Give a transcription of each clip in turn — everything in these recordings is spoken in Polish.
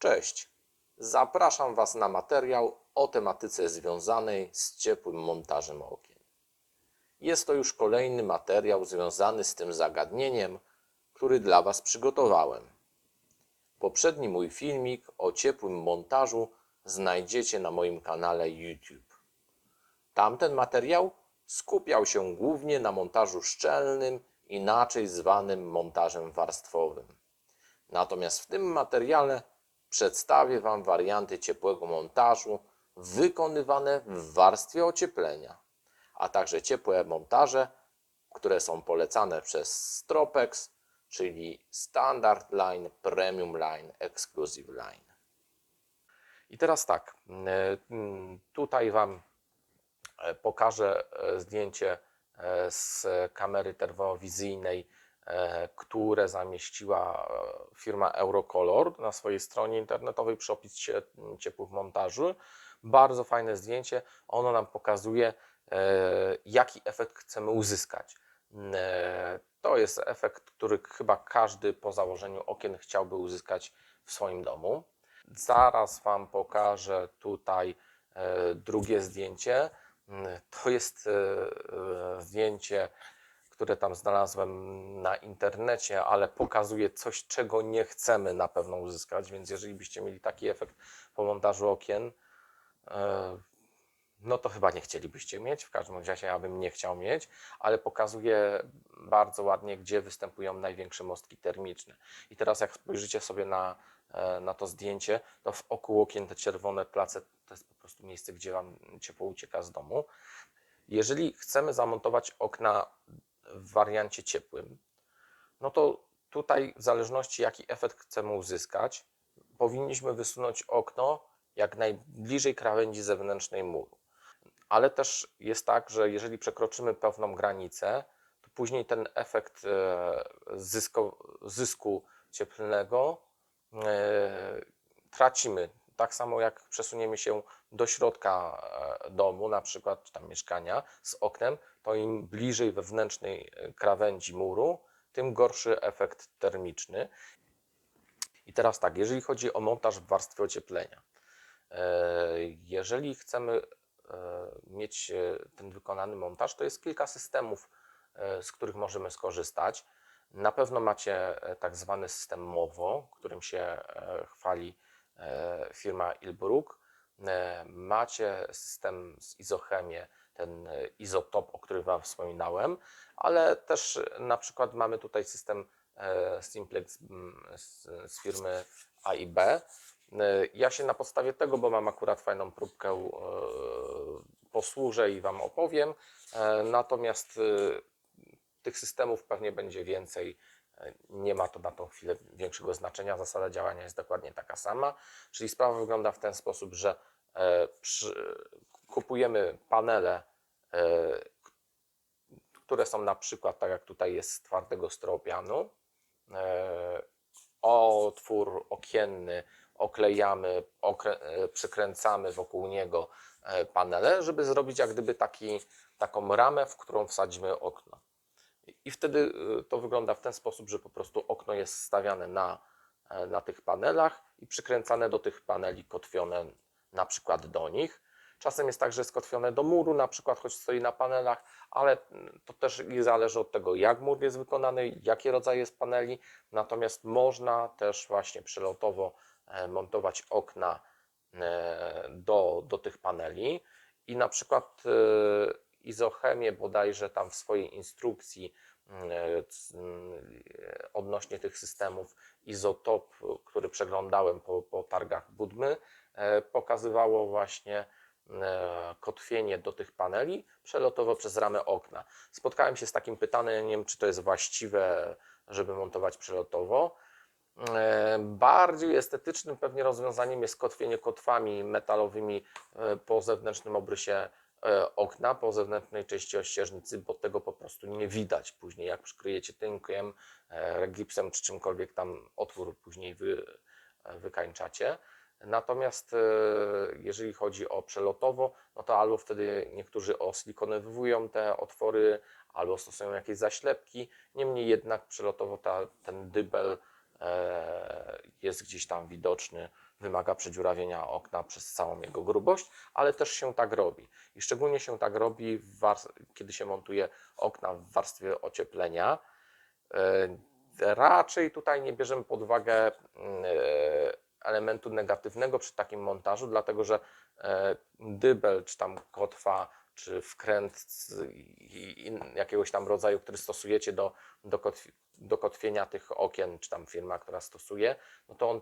Cześć! Zapraszam Was na materiał o tematyce związanej z ciepłym montażem okien. Jest to już kolejny materiał związany z tym zagadnieniem, który dla Was przygotowałem. Poprzedni mój filmik o ciepłym montażu znajdziecie na moim kanale YouTube. Tamten materiał skupiał się głównie na montażu szczelnym, inaczej zwanym montażem warstwowym. Natomiast w tym materiale przedstawię Wam warianty ciepłego montażu wykonywane w warstwie ocieplenia, a także ciepłe montaże, które są polecane przez Stropex, czyli Standard Line, Premium Line, Exclusive Line. I teraz tak, mm, tutaj Wam e, pokażę e, zdjęcie e, z kamery termowizyjnej, które zamieściła e, firma Eurocolor na swojej stronie internetowej przy opisie ciepłych montaży. Bardzo fajne zdjęcie. Ono nam pokazuje, e, jaki efekt chcemy uzyskać. E, To jest efekt, który chyba każdy po założeniu okien chciałby uzyskać w swoim domu. Zaraz Wam pokażę tutaj e, drugie zdjęcie. To jest e, e, zdjęcie, które tam znalazłem na internecie, ale pokazuje coś, czego nie chcemy na pewno uzyskać. Więc jeżeli byście mieli taki efekt po montażu okien, e, no to chyba nie chcielibyście mieć. W każdym razie ja bym nie chciał mieć, ale pokazuje bardzo ładnie, gdzie występują największe mostki termiczne. I teraz jak spojrzycie sobie na, e, na to zdjęcie, to wokół okien te czerwone place to jest po prostu miejsce, gdzie Wam ciepło ucieka z domu. Jeżeli chcemy zamontować okna w wariancie ciepłym, no to tutaj w zależności jaki efekt chcemy uzyskać, powinniśmy wysunąć okno jak najbliżej krawędzi zewnętrznej muru. Ale też jest tak, że jeżeli przekroczymy pewną granicę, to później ten efekt e, zysko, zysku cieplnego e, tracimy. Tak samo jak przesuniemy się do środka e, domu, na przykład czy tam mieszkania z oknem, to im bliżej wewnętrznej e, krawędzi muru, tym gorszy efekt termiczny. I teraz tak, jeżeli chodzi o montaż w warstwie ocieplenia, e, jeżeli chcemy mieć ten wykonany montaż, to jest kilka systemów, z których możemy skorzystać. Na pewno macie tak zwany system MOWO, którym się chwali firma Ilbrook. E, Macie system z izochemię, ten e, izotop, o którym Wam wspominałem, ale też e, na przykład mamy tutaj system e, Simplex mm, z, firmy A i B. E, Ja się na podstawie tego, bo mam akurat fajną próbkę, e, posłużę i Wam opowiem. E, Natomiast e, tych systemów pewnie będzie więcej. Nie ma to na tą chwilę większego znaczenia. Zasada działania jest dokładnie taka sama. Czyli sprawa wygląda w ten sposób, że e, przy, kupujemy panele, e, które są na przykład, tak jak tutaj jest, z twardego styropianu. E, Otwór okienny oklejamy, przykręcamy wokół niego panele, żeby zrobić jak gdyby taki, taką ramę, w którą wsadzimy okno. I wtedy y, to wygląda w ten sposób, że po prostu okno jest stawiane na, e, na tych panelach i przykręcane do tych paneli, kotwione na przykład do nich. Czasem jest tak, że jest kotwione do muru, na przykład, choć stoi na panelach, ale mm, to też zależy od tego, jak mur jest wykonany, jakie rodzaje jest paneli. Natomiast można też właśnie przelotowo e, montować okna e, do, do tych paneli i na przykład Izochemię bodajże tam w swojej instrukcji odnośnie tych systemów Izotop, który przeglądałem po, po targach Budmy, e, pokazywało właśnie e, kotwienie do tych paneli przelotowo przez ramę okna. Spotkałem się z takim pytaniem, czy to jest właściwe, żeby montować przelotowo. E, Bardziej estetycznym pewnie rozwiązaniem jest kotwienie kotwami metalowymi e, po zewnętrznym obrysie e, okna, po zewnętrznej części ościeżnicy, bo tego po prostu nie widać później, jak przykryjecie tynkiem, e, gipsem czy czymkolwiek tam otwór później wy, e, wykańczacie. Natomiast e, jeżeli chodzi o przelotowo, no to albo wtedy niektórzy osilikowują te otwory, albo stosują jakieś zaślepki. Niemniej jednak przelotowo ta, ten dybel e, jest gdzieś tam widoczny, wymaga przedziurawienia okna przez całą jego grubość, ale też się tak robi. I szczególnie się tak robi, kiedy się montuje okna w warstwie ocieplenia. E, Raczej tutaj nie bierzemy pod uwagę mm, e, elementu negatywnego przy takim montażu, dlatego że e, dybel, czy tam kotwa, czy wkręt jakiegoś tam rodzaju, który stosujecie do, do, kotwi, do kotwienia tych okien, czy tam firma, która stosuje, no to on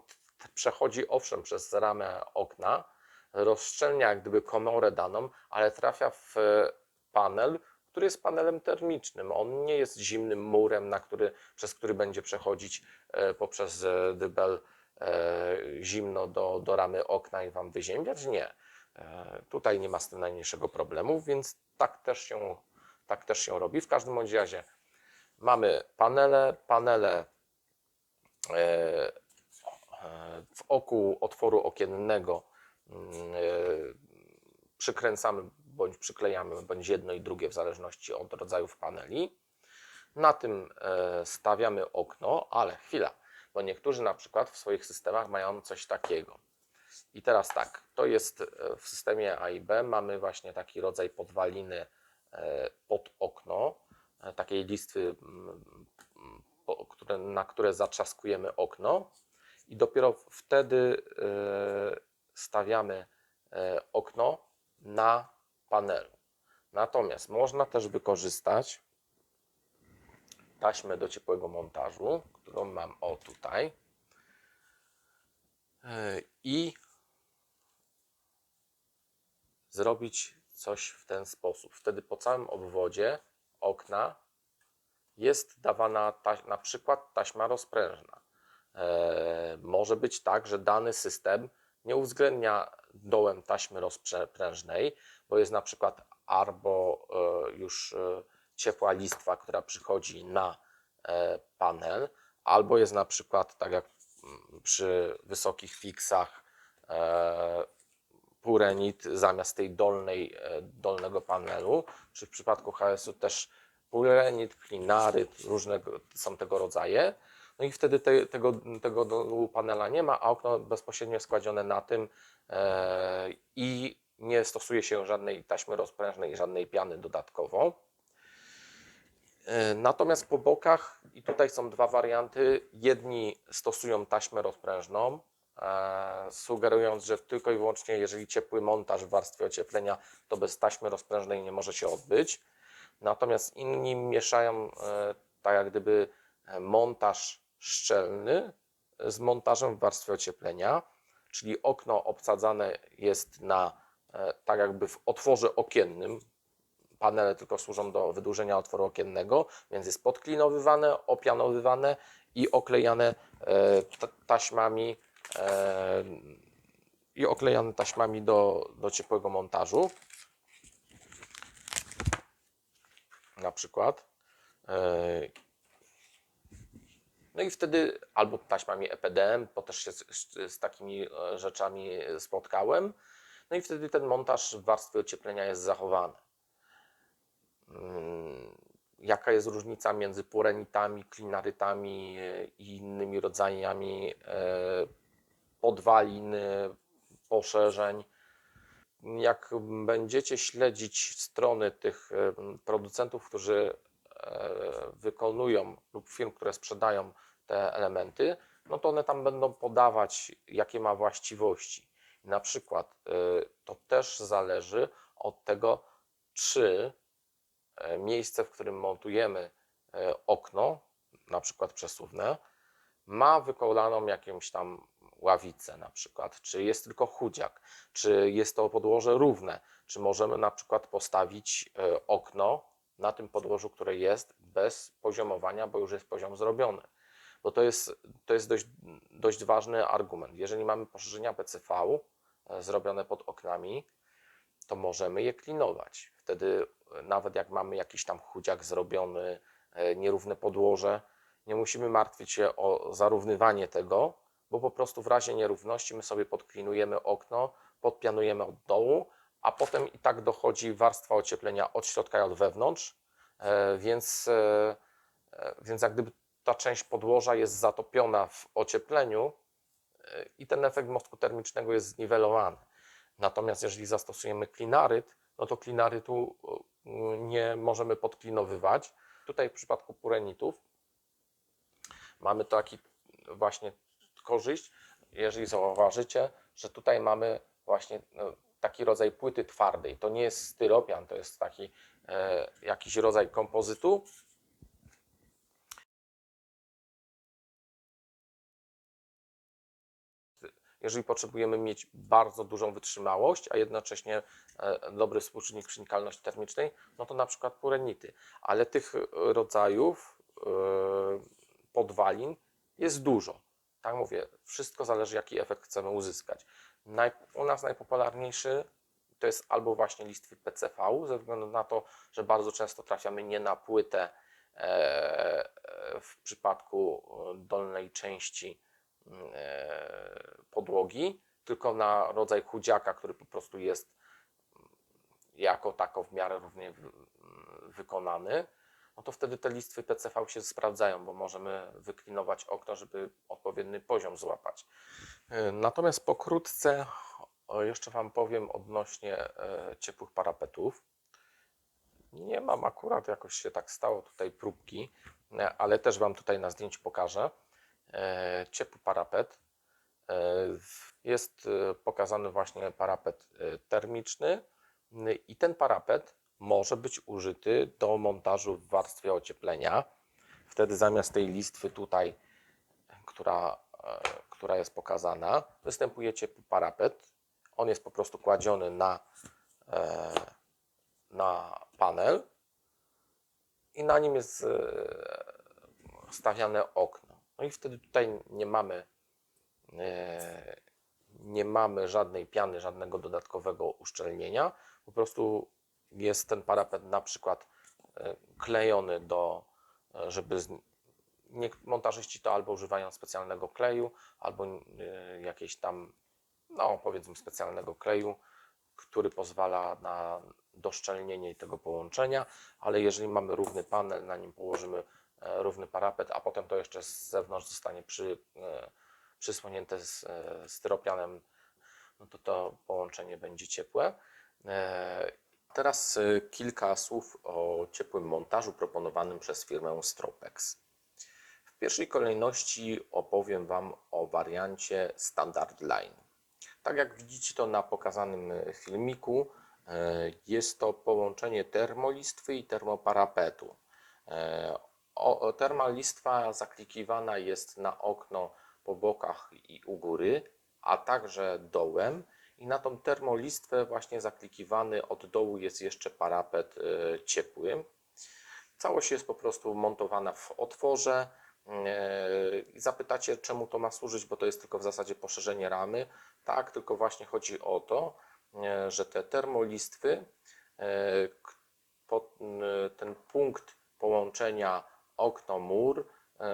przechodzi owszem przez ramę okna, rozszczelnia jak gdyby komorę daną, ale trafia w e, panel, który jest panelem termicznym. On nie jest zimnym murem, na który, przez który będzie przechodzić e, poprzez e, dybel zimno do, do ramy okna i Wam wyziębiać. Nie. Tutaj nie ma z tym najmniejszego problemu, więc tak też się, tak też się robi. W każdym razie mamy panele, panele w oku otworu okiennego mm, e, przykręcamy bądź przyklejamy bądź jedno i drugie w zależności od rodzajów paneli. Na tym e, stawiamy okno, ale chwila, bo niektórzy na przykład w swoich systemach mają coś takiego. I teraz tak, to jest e, w systemie A i B, mamy właśnie taki rodzaj podwaliny pod okno, takiej listwy, mm, na które zatrzaskujemy okno i dopiero wtedy e, stawiamy e, okno na panelu. Natomiast można też wykorzystać taśmę do ciepłego montażu, którą mam o tutaj. E, I zrobić coś w ten sposób. Wtedy po całym obwodzie okna jest dawana na przykład taśma rozprężna. E, może być tak, że dany system nie uwzględnia dołem taśmy rozprężnej, bo jest na przykład albo e, już e, ciepła listwa, która przychodzi na panel, albo jest na przykład, tak jak przy wysokich fiksach, purenit zamiast tej dolnej, dolnego panelu, czy w przypadku HS-u też purenit, klinaryt, różne są tego rodzaje. No i wtedy te, tego, tego panela nie ma, a okno bezpośrednio jest kładzione na tym e, i nie stosuje się żadnej taśmy rozprężnej, żadnej piany dodatkowo. E, Natomiast po bokach, i tutaj są dwa warianty, jedni stosują taśmę rozprężną, e, sugerując, że tylko i wyłącznie jeżeli ciepły montaż w warstwie ocieplenia, to bez taśmy rozprężnej nie może się odbyć. Natomiast inni mieszają e, tak jak gdyby montaż szczelny z montażem w warstwie ocieplenia, czyli okno obsadzane jest na e, tak jakby w otworze okiennym, panele tylko służą do wydłużenia otworu okiennego, więc jest podklinowywane, opianowywane i oklejane e, ta- taśmami e, i oklejane taśmami do, do ciepłego montażu. Na przykład. No i wtedy albo taśmami EPDM, bo też się z, z, takimi e, rzeczami spotkałem. No i wtedy ten montaż w warstwie ocieplenia jest zachowany. Mm, Jaka jest różnica między purenitami, klinarytami e, i innymi rodzajami e, podwalin, poszerzeń? Jak będziecie śledzić strony tych producentów, którzy wykonują lub firm, które sprzedają te elementy, no to one tam będą podawać, jakie ma właściwości. Na przykład e, to też zależy od tego, czy e, miejsce, w którym montujemy e, okno, na przykład przesuwne, ma wykolaną jakąś tam ławicę na przykład, czy jest tylko chudziak, czy jest to podłoże równe, czy możemy na przykład postawić e, okno na tym podłożu, które jest, bez poziomowania, bo już jest poziom zrobiony. Bo to jest, to jest dość, dość ważny argument. Jeżeli mamy poszerzenia PCV e, zrobione pod oknami, to możemy je klinować. Wtedy e, nawet jak mamy jakiś tam chudziak zrobiony, e, nierówne podłoże, nie musimy martwić się o zarównywanie tego, bo po prostu w razie nierówności my sobie podklinujemy okno, podpianujemy od dołu, a potem i tak dochodzi warstwa ocieplenia od środka i od wewnątrz, więc, więc jak gdyby ta część podłoża jest zatopiona w ociepleniu e, i ten efekt mostku termicznego jest zniwelowany. Natomiast jeżeli zastosujemy klinaryt, no to klinarytu e, nie możemy podklinowywać. Tutaj w przypadku purenitów mamy taki właśnie korzyść, jeżeli zauważycie, że tutaj mamy właśnie no, taki rodzaj płyty twardej. To nie jest styropian, to jest taki e, jakiś rodzaj kompozytu. Jeżeli potrzebujemy mieć bardzo dużą wytrzymałość, a jednocześnie e, dobry współczynnik przenikalności termicznej, no to na przykład purenity. Ale tych rodzajów e, podwalin jest dużo. Tak mówię, wszystko zależy, jaki efekt chcemy uzyskać. U nas najpopularniejszy to jest albo właśnie listwy PCV, ze względu na to, że bardzo często trafiamy nie na płytę e, w przypadku dolnej części podłogi, tylko na rodzaj chudziaka, który po prostu jest jako tako w miarę równie wy- wykonany no to wtedy te listwy PCV się sprawdzają, bo możemy wyklinować okno, żeby odpowiedni poziom złapać. E, Natomiast pokrótce jeszcze Wam powiem odnośnie e, ciepłych parapetów. Nie mam akurat jakoś się tak stało tutaj próbki, e, ale też Wam tutaj na zdjęciu pokażę. Ciepły parapet. E, Jest e, pokazany właśnie parapet e, termiczny i ten parapet może być użyty do montażu w warstwie ocieplenia. Wtedy zamiast tej listwy tutaj, która, która jest pokazana, występuje ciepły parapet. On jest po prostu kładziony na, na panel i na nim jest stawiane okno. No i wtedy tutaj nie mamy nie mamy żadnej piany, żadnego dodatkowego uszczelnienia. Po prostu jest ten parapet na przykład e, klejony do, e, żeby z, nie, montażyści to albo używają specjalnego kleju, albo e, jakiejś tam, no powiedzmy specjalnego kleju, który pozwala na doszczelnienie tego połączenia, ale jeżeli mamy równy panel, na nim położymy e, równy parapet, a potem to jeszcze z zewnątrz zostanie przy, e, przysłonięte z e, styropianem, no to to połączenie będzie ciepłe. E, Teraz e, kilka słów o ciepłym montażu proponowanym przez firmę Stropex. W pierwszej kolejności opowiem Wam o wariancie Standard Line. Tak jak widzicie to na pokazanym e, filmiku, e, jest to połączenie termolistwy i termoparapetu. E, o- Termalistwa zaklikiwana jest na okno po bokach i u góry, a także dołem. I na tą termolistwę właśnie zaklikiwany od dołu jest jeszcze parapet e, ciepły. Całość jest po prostu montowana w otworze. I zapytacie, czemu to ma służyć, bo to jest tylko w zasadzie poszerzenie ramy. Tak, tylko właśnie chodzi o to, e, że te termolistwy, ten punkt połączenia okno-mur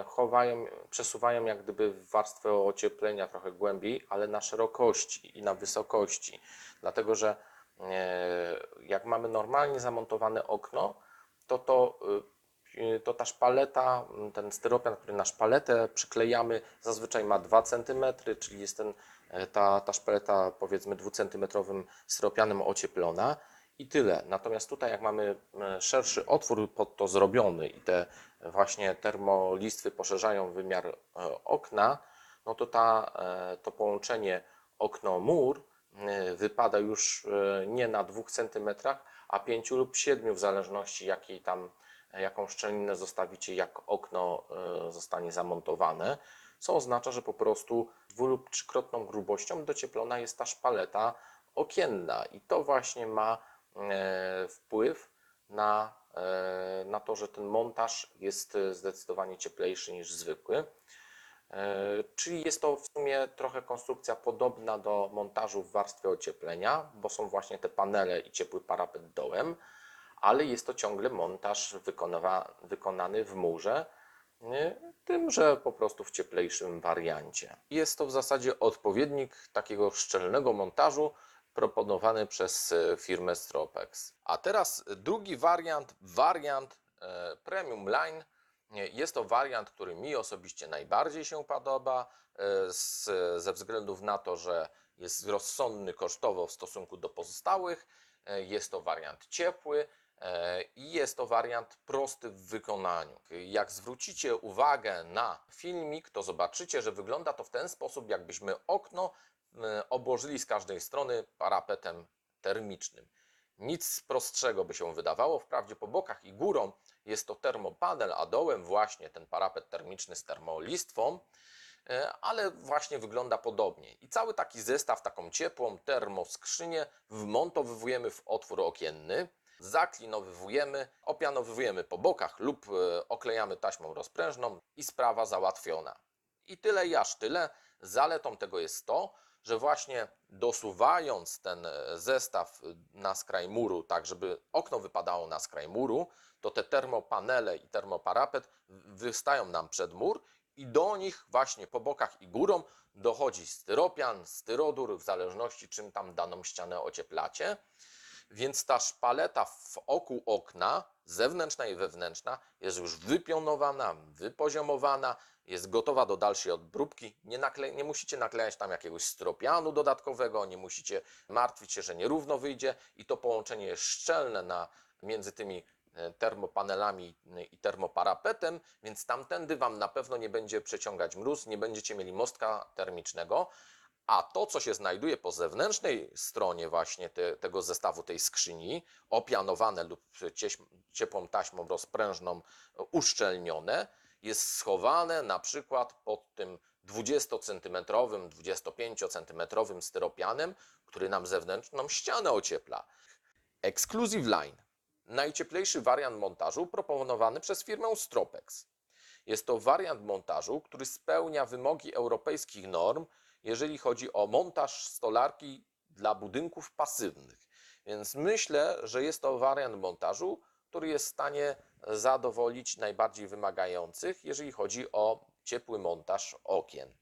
chowają, przesuwają jak gdyby warstwę ocieplenia trochę głębiej, ale na szerokości i na wysokości. Dlatego, że e, jak mamy normalnie zamontowane okno, to to, y, to ta szpaleta, ten styropian, który na szpaletę przyklejamy, zazwyczaj ma 2 cm, czyli jest ten, e, ta, ta szpaleta powiedzmy 2-centymetrowym styropianem ocieplona i tyle. Natomiast tutaj jak mamy e, szerszy otwór pod to zrobiony i te właśnie termolistwy poszerzają wymiar e, okna, no to ta, e, to połączenie okno-mur wypada już nie na 2 cm, a 5 lub 7 w zależności jakiej tam, jaką szczelinę zostawicie, jak okno zostanie zamontowane, co oznacza, że po prostu dwu lub trzykrotną grubością docieplona jest ta szpaleta okienna i to właśnie ma wpływ na, e, na to, że ten montaż jest e, zdecydowanie cieplejszy niż zwykły. E, Czyli jest to w sumie trochę konstrukcja podobna do montażu w warstwie ocieplenia, bo są właśnie te panele i ciepły parapet dołem, ale jest to ciągle montaż wykonany w murze, tym, że po prostu w cieplejszym wariancie. Jest to w zasadzie odpowiednik takiego szczelnego montażu proponowany przez e, firmę Stropex. A teraz drugi wariant, wariant e, Premium Line, Jest to wariant, który mi osobiście najbardziej się podoba, e, ze względów na to, że jest rozsądny kosztowo w stosunku do pozostałych. Jest to wariant ciepły i jest to wariant prosty w wykonaniu. Jak zwrócicie uwagę na filmik, to zobaczycie, że wygląda to w ten sposób, jakbyśmy okno obłożyli z każdej strony parapetem termicznym. Nic prostszego by się wydawało. Wprawdzie po bokach i górą jest to termopanel, a dołem właśnie ten parapet termiczny z termolistwą, e, ale właśnie wygląda podobnie. I cały taki zestaw, taką ciepłą termoskrzynię wmontowujemy w otwór okienny, zaklinowywujemy, opianowywujemy po bokach lub e, oklejamy taśmą rozprężną i sprawa załatwiona. I tyle i aż tyle. Zaletą tego jest to, że właśnie dosuwając ten e, zestaw na skraj muru, tak żeby okno wypadało na skraj muru, to te termopanele i termoparapet wystają nam przed mur i do nich właśnie po bokach i górą dochodzi styropian, styrodur, w zależności czym tam daną ścianę ocieplacie. Więc ta szpaleta w oku okna, zewnętrzna i wewnętrzna, jest już wypionowana, wypoziomowana, jest gotowa do dalszej odbróbki. Nie, nakle- nie musicie naklejać tam jakiegoś stropianu dodatkowego, nie musicie martwić się, że nierówno wyjdzie i to połączenie jest szczelne na, między tymi e, termopanelami i termoparapetem, więc tamtędy Wam na pewno nie będzie przeciągać mróz, nie będziecie mieli mostka termicznego, a to, co się znajduje po zewnętrznej stronie właśnie te, tego zestawu, tej skrzyni, opianowane lub ciepłą taśmą rozprężną uszczelnione, jest schowane na przykład pod tym 20-centymetrowym, 25-centymetrowym styropianem, który nam zewnętrzną ścianę ociepla. Exclusive Line. Najcieplejszy wariant montażu proponowany przez firmę Stropex. Jest to wariant montażu, który spełnia wymogi europejskich norm, jeżeli chodzi o montaż stolarki dla budynków pasywnych. Więc myślę, że jest to wariant montażu, który jest w stanie zadowolić najbardziej wymagających, jeżeli chodzi o ciepły montaż okien.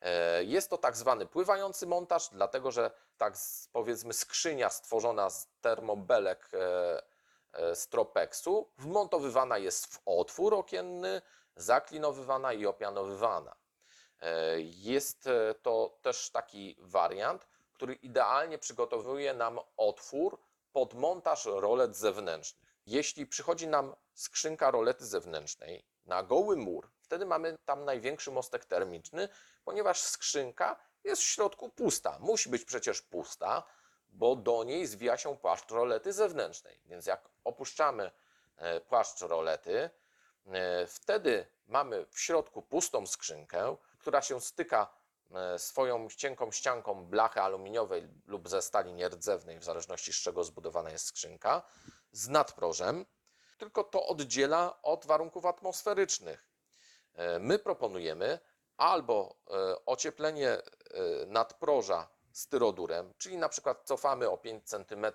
E, Jest to tak zwany pływający montaż, dlatego że tak powiedzmy skrzynia stworzona z termobelek e, e, z Tropexu wmontowywana jest w otwór okienny, zaklinowywana i opianowywana. Jest to też taki wariant, który idealnie przygotowuje nam otwór pod montaż rolet zewnętrznych. Jeśli przychodzi nam skrzynka rolety zewnętrznej na goły mur, wtedy mamy tam największy mostek termiczny, ponieważ skrzynka jest w środku pusta. Musi być przecież pusta, bo do niej zwija się płaszcz rolety zewnętrznej. Więc jak opuszczamy e, płaszcz rolety, E, Wtedy mamy w środku pustą skrzynkę, która się styka e, swoją cienką ścianką blachy aluminiowej lub ze stali nierdzewnej, w zależności z czego zbudowana jest skrzynka, z nadprożem, tylko to oddziela od warunków atmosferycznych. E, My proponujemy albo e, ocieplenie e, nadproża styrodurem, czyli na przykład cofamy o 5 cm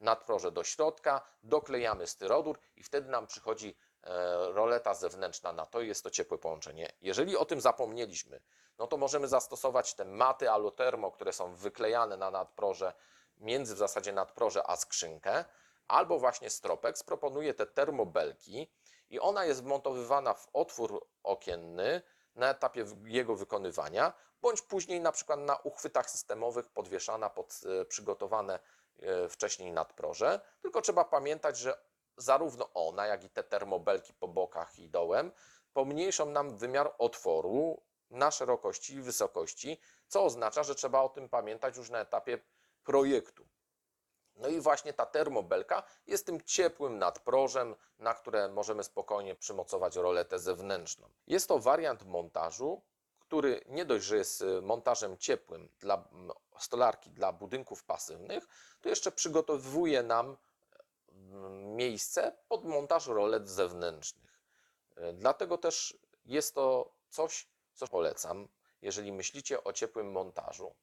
nadproże do środka, doklejamy styrodur i wtedy nam przychodzi roleta zewnętrzna na to i jest to ciepłe połączenie. Jeżeli o tym zapomnieliśmy, no to możemy zastosować te maty alutermo, które są wyklejane na nadproże, między w zasadzie nadproże a skrzynkę, albo właśnie Stropex proponuje te termobelki i ona jest wmontowywana w otwór okienny na etapie jego wykonywania, bądź później na przykład na uchwytach systemowych podwieszana pod e, przygotowane e, wcześniej nadproże. Tylko trzeba pamiętać, że zarówno ona, jak i te termobelki po bokach i dołem pomniejszą nam wymiar otworu na szerokości i wysokości, co oznacza, że trzeba o tym pamiętać już na etapie projektu. No i właśnie ta termobelka jest tym ciepłym nadprożem, na które możemy spokojnie przymocować roletę zewnętrzną. Jest to wariant montażu, który nie dość, że jest y, montażem ciepłym dla stolarki dla budynków pasywnych, to jeszcze przygotowuje nam mm, miejsce pod montaż rolet zewnętrznych. Y, Dlatego też jest to coś, co polecam, jeżeli myślicie o ciepłym montażu.